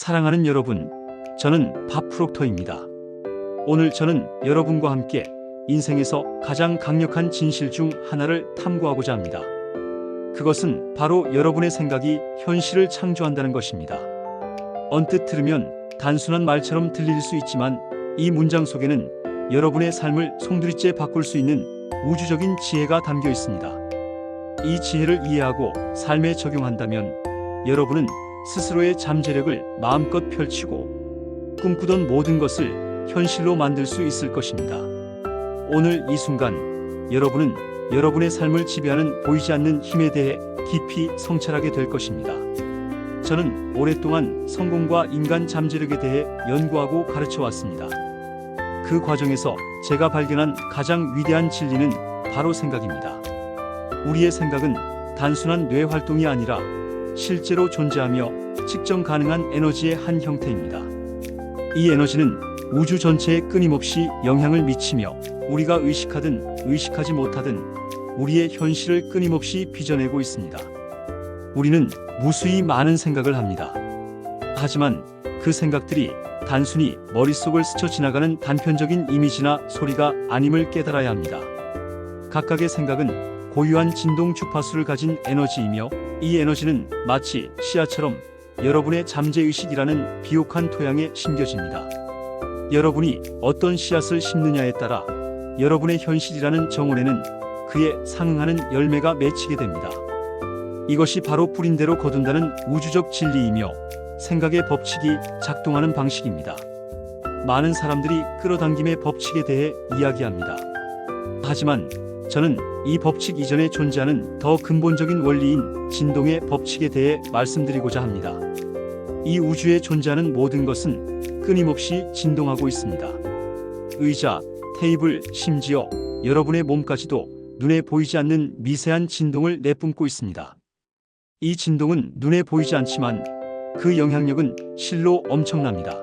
사랑하는 여러분, 저는 밥 프록터입니다. 오늘 저는 여러분과 함께 인생에서 가장 강력한 진실 중 하나를 탐구하고자 합니다. 그것은 바로 여러분의 생각이 현실을 창조한다는 것입니다. 언뜻 들으면 단순한 말처럼 들릴 수 있지만 이 문장 속에는 여러분의 삶을 송두리째 바꿀 수 있는 우주적인 지혜가 담겨 있습니다. 이 지혜를 이해하고 삶에 적용한다면 여러분은 스스로의 잠재력을 마음껏 펼치고 꿈꾸던 모든 것을 현실로 만들 수 있을 것입니다. 오늘 이 순간 여러분은 여러분의 삶을 지배하는 보이지 않는 힘에 대해 깊이 성찰하게 될 것입니다. 저는 오랫동안 성공과 인간 잠재력에 대해 연구하고 가르쳐 왔습니다. 그 과정에서 제가 발견한 가장 위대한 진리는 바로 생각입니다. 우리의 생각은 단순한 뇌 활동이 아니라 실제로 존재하며 측정 가능한 에너지의 한 형태입니다. 이 에너지는 우주 전체에 끊임없이 영향을 미치며 우리가 의식하든 의식하지 못하든 우리의 현실을 끊임없이 빚어내고 있습니다. 우리는 무수히 많은 생각을 합니다. 하지만 그 생각들이 단순히 머릿속을 스쳐 지나가는 단편적인 이미지나 소리가 아님을 깨달아야 합니다. 각각의 생각은 고유한 진동 주파수를 가진 에너지이며 이 에너지는 마치 씨앗처럼 여러분의 잠재의식이라는 비옥한 토양에 심겨집니다. 여러분이 어떤 씨앗을 심느냐에 따라 여러분의 현실이라는 정원에는 그에 상응하는 열매가 맺히게 됩니다. 이것이 바로 뿌린 대로 거둔다는 우주적 진리이며 생각의 법칙이 작동하는 방식입니다. 많은 사람들이 끌어당김의 법칙에 대해 이야기합니다. 하지만 저는 이 법칙 이전에 존재하는 더 근본적인 원리인 진동의 법칙에 대해 말씀드리고자 합니다. 이 우주에 존재하는 모든 것은 끊임없이 진동하고 있습니다. 의자, 테이블, 심지어 여러분의 몸까지도 눈에 보이지 않는 미세한 진동을 내뿜고 있습니다. 이 진동은 눈에 보이지 않지만 그 영향력은 실로 엄청납니다.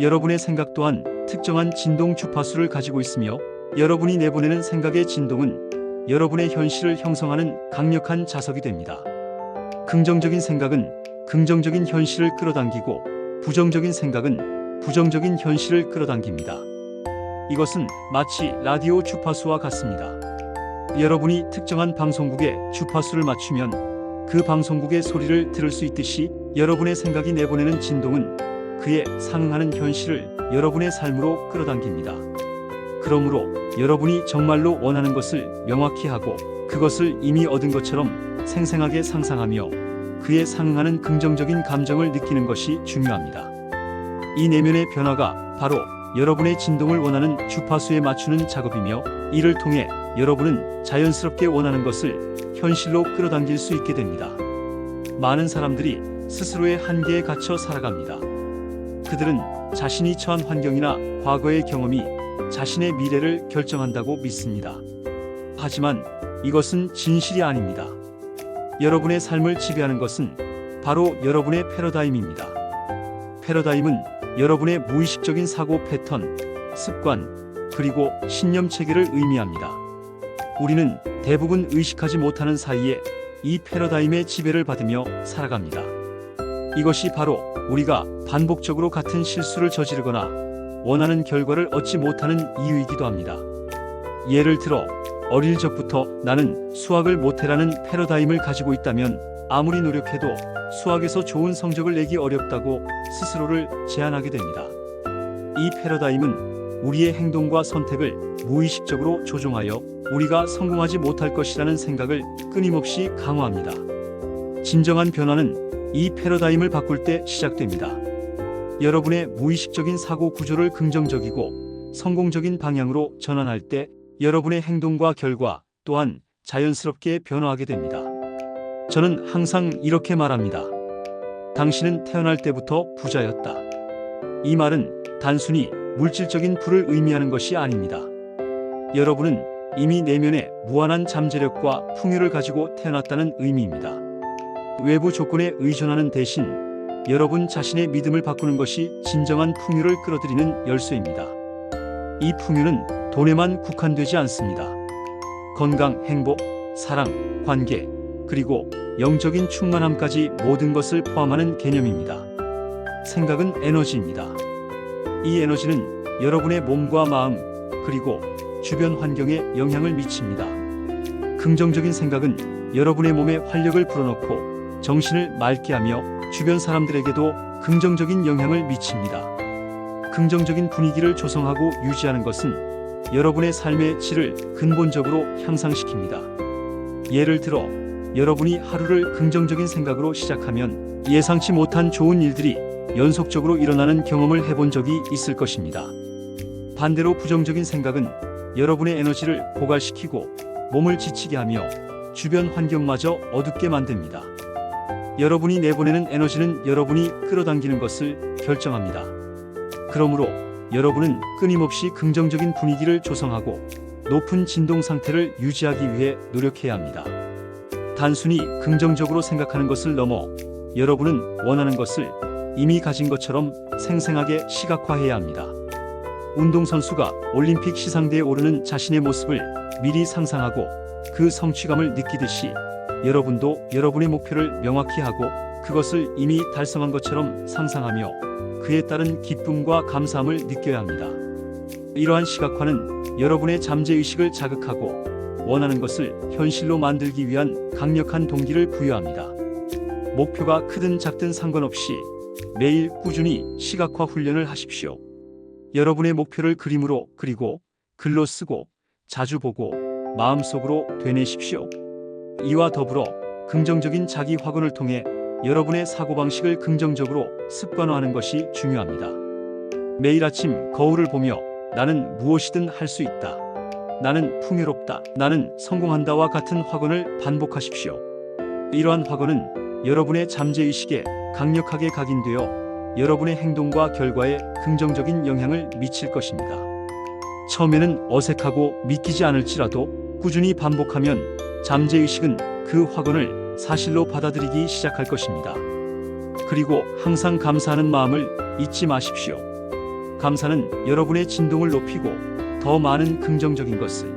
여러분의 생각 또한 특정한 진동 주파수를 가지고 있으며 여러분이 내보내는 생각의 진동은 여러분의 현실을 형성하는 강력한 자석이 됩니다. 긍정적인 생각은 긍정적인 현실을 끌어당기고 부정적인 생각은 부정적인 현실을 끌어당깁니다. 이것은 마치 라디오 주파수와 같습니다. 여러분이 특정한 방송국에 주파수를 맞추면 그 방송국의 소리를 들을 수 있듯이 여러분의 생각이 내보내는 진동은 그에 상응하는 현실을 여러분의 삶으로 끌어당깁니다. 그러므로 여러분이 정말로 원하는 것을 명확히 하고 그것을 이미 얻은 것처럼 생생하게 상상하며 그에 상응하는 긍정적인 감정을 느끼는 것이 중요합니다. 이 내면의 변화가 바로 여러분의 진동을 원하는 주파수에 맞추는 작업이며 이를 통해 여러분은 자연스럽게 원하는 것을 현실로 끌어당길 수 있게 됩니다. 많은 사람들이 스스로의 한계에 갇혀 살아갑니다. 그들은 자신이 처한 환경이나 과거의 경험이 자신의 미래를 결정한다고 믿습니다. 하지만 이것은 진실이 아닙니다. 여러분의 삶을 지배하는 것은 바로 여러분의 패러다임입니다. 패러다임은 여러분의 무의식적인 사고 패턴, 습관, 그리고 신념 체계를 의미합니다. 우리는 대부분 의식하지 못하는 사이에 이 패러다임의 지배를 받으며 살아갑니다. 이것이 바로 우리가 반복적으로 같은 실수를 저지르거나 원하는 결과를 얻지 못하는 이유이기도 합니다. 예를 들어 어릴 적부터 나는 수학을 못해라는 패러다임을 가지고 있다면 아무리 노력해도 수학에서 좋은 성적을 내기 어렵다고 스스로를 제한하게 됩니다. 이 패러다임은 우리의 행동과 선택을 무의식적으로 조종하여 우리가 성공하지 못할 것이라는 생각을 끊임없이 강화합니다. 진정한 변화는 이 패러다임을 바꿀 때 시작됩니다. 여러분의 무의식적인 사고 구조를 긍정적이고 성공적인 방향으로 전환할 때 여러분의 행동과 결과 또한 자연스럽게 변화하게 됩니다. 저는 항상 이렇게 말합니다. 당신은 태어날 때부터 부자였다. 이 말은 단순히 물질적인 부를 의미하는 것이 아닙니다. 여러분은 이미 내면에 무한한 잠재력과 풍요를 가지고 태어났다는 의미입니다. 외부 조건에 의존하는 대신 여러분 자신의 믿음을 바꾸는 것이 진정한 풍요를 끌어들이는 열쇠입니다. 이 풍요는 돈에만 국한되지 않습니다. 건강, 행복, 사랑, 관계, 그리고 영적인 충만함까지 모든 것을 포함하는 개념입니다. 생각은 에너지입니다. 이 에너지는 여러분의 몸과 마음 그리고 주변 환경에 영향을 미칩니다. 긍정적인 생각은 여러분의 몸에 활력을 불어넣고 정신을 맑게 하며 주변 사람들에게도 긍정적인 영향을 미칩니다. 긍정적인 분위기를 조성하고 유지하는 것은 여러분의 삶의 질을 근본적으로 향상시킵니다. 예를 들어 여러분이 하루를 긍정적인 생각으로 시작하면 예상치 못한 좋은 일들이 연속적으로 일어나는 경험을 해본 적이 있을 것입니다. 반대로 부정적인 생각은 여러분의 에너지를 고갈시키고 몸을 지치게 하며 주변 환경마저 어둡게 만듭니다. 여러분이 내보내는 에너지는 여러분이 끌어당기는 것을 결정합니다. 그러므로 여러분은 끊임없이 긍정적인 분위기를 조성하고 높은 진동 상태를 유지하기 위해 노력해야 합니다. 단순히 긍정적으로 생각하는 것을 넘어 여러분은 원하는 것을 이미 가진 것처럼 생생하게 시각화해야 합니다. 운동선수가 올림픽 시상대에 오르는 자신의 모습을 미리 상상하고 그 성취감을 느끼듯이 여러분도 여러분의 목표를 명확히 하고 그것을 이미 달성한 것처럼 상상하며 그에 따른 기쁨과 감사함을 느껴야 합니다. 이러한 시각화는 여러분의 잠재의식을 자극하고 원하는 것을 현실로 만들기 위한 강력한 동기를 부여합니다. 목표가 크든 작든 상관없이 매일 꾸준히 시각화 훈련을 하십시오. 여러분의 목표를 그림으로 그리고 글로 쓰고 자주 보고 마음속으로 되뇌십시오. 이와 더불어 긍정적인 자기 확언을 통해 여러분의 사고방식을 긍정적으로 습관화하는 것이 중요합니다. 매일 아침 거울을 보며 나는 무엇이든 할 수 있다. 나는 풍요롭다. 나는 성공한다와 같은 확언을 반복하십시오. 이러한 확언은 여러분의 잠재의식에 강력하게 각인되어 여러분의 행동과 결과에 긍정적인 영향을 미칠 것입니다. 처음에는 어색하고 믿기지 않을지라도 꾸준히 반복하면 잠재의식은 그 확언을 사실로 받아들이기 시작할 것입니다. 그리고 항상 감사하는 마음을 잊지 마십시오. 감사는 여러분의 진동을 높이고 더 많은 긍정적인 것을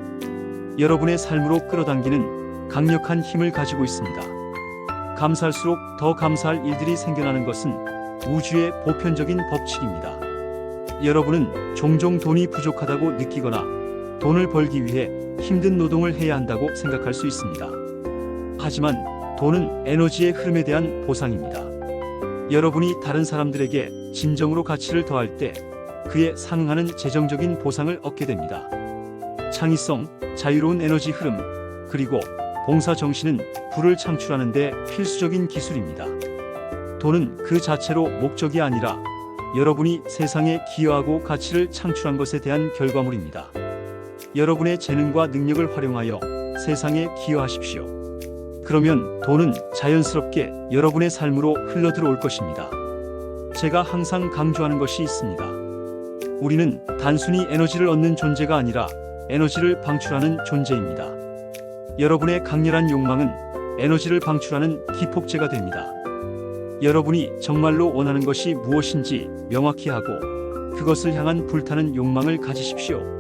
여러분의 삶으로 끌어당기는 강력한 힘을 가지고 있습니다. 감사할수록 더 감사할 일들이 생겨나는 것은 우주의 보편적인 법칙입니다. 여러분은 종종 돈이 부족하다고 느끼거나 돈을 벌기 위해 힘든 노동을 해야 한다고 생각할 수 있습니다. 하지만 돈은 에너지의 흐름에 대한 보상입니다. 여러분이 다른 사람들에게 진정으로 가치를 더할 때 그에 상응하는 재정적인 보상을 얻게 됩니다. 창의성, 자유로운 에너지 흐름, 그리고 봉사 정신은 부를 창출하는 데 필수적인 기술입니다. 돈은 그 자체로 목적이 아니라 여러분이 세상에 기여하고 가치를 창출한 것에 대한 결과물입니다. 여러분의 재능과 능력을 활용하여 세상에 기여하십시오. 그러면 돈은 자연스럽게 여러분의 삶으로 흘러들어올 것입니다. 제가 항상 강조하는 것이 있습니다. 우리는 단순히 에너지를 얻는 존재가 아니라 에너지를 방출하는 존재입니다. 여러분의 강렬한 욕망은 에너지를 방출하는 기폭제가 됩니다. 여러분이 정말로 원하는 것이 무엇인지 명확히 하고 그것을 향한 불타는 욕망을 가지십시오.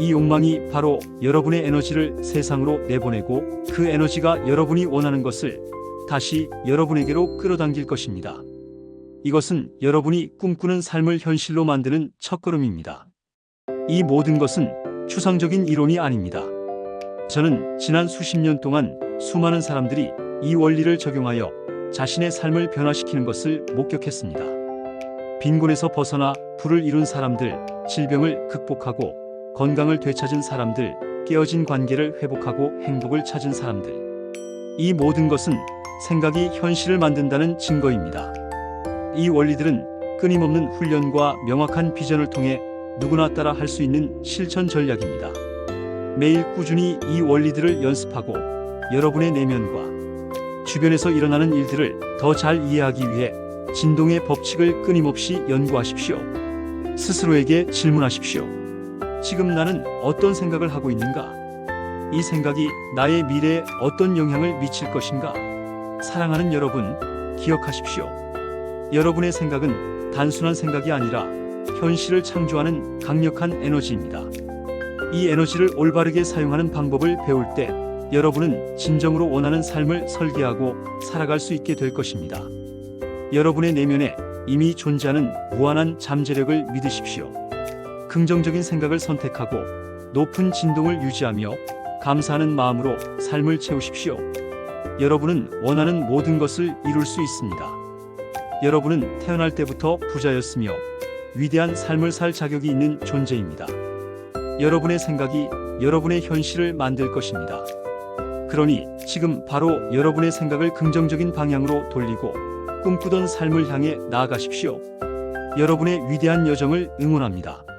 이 욕망이 바로 여러분의 에너지를 세상으로 내보내고 그 에너지가 여러분이 원하는 것을 다시 여러분에게로 끌어당길 것입니다. 이것은 여러분이 꿈꾸는 삶을 현실로 만드는 첫걸음입니다. 이 모든 것은 추상적인 이론이 아닙니다. 저는 지난 수십 년 동안 수많은 사람들이 이 원리를 적용하여 자신의 삶을 변화시키는 것을 목격했습니다. 빈곤에서 벗어나 부를 이룬 사람들, 질병을 극복하고 건강을 되찾은 사람들, 깨어진 관계를 회복하고 행복을 찾은 사람들. 이 모든 것은 생각이 현실을 만든다는 증거입니다. 이 원리들은 끊임없는 훈련과 명확한 비전을 통해 누구나 따라 할 수 있는 실천 전략입니다. 매일 꾸준히 이 원리들을 연습하고 여러분의 내면과 주변에서 일어나는 일들을 더 잘 이해하기 위해 진동의 법칙을 끊임없이 연구하십시오. 스스로에게 질문하십시오. 지금 나는 어떤 생각을 하고 있는가? 이 생각이 나의 미래에 어떤 영향을 미칠 것인가? 사랑하는 여러분, 기억하십시오. 여러분의 생각은 단순한 생각이 아니라 현실을 창조하는 강력한 에너지입니다. 이 에너지를 올바르게 사용하는 방법을 배울 때 여러분은 진정으로 원하는 삶을 설계하고 살아갈 수 있게 될 것입니다. 여러분의 내면에 이미 존재하는 무한한 잠재력을 믿으십시오. 긍정적인 생각을 선택하고 높은 진동을 유지하며 감사하는 마음으로 삶을 채우십시오. 여러분은 원하는 모든 것을 이룰 수 있습니다. 여러분은 태어날 때부터 부자였으며 위대한 삶을 살 자격이 있는 존재입니다. 여러분의 생각이 여러분의 현실을 만들 것입니다. 그러니 지금 바로 여러분의 생각을 긍정적인 방향으로 돌리고 꿈꾸던 삶을 향해 나아가십시오. 여러분의 위대한 여정을 응원합니다.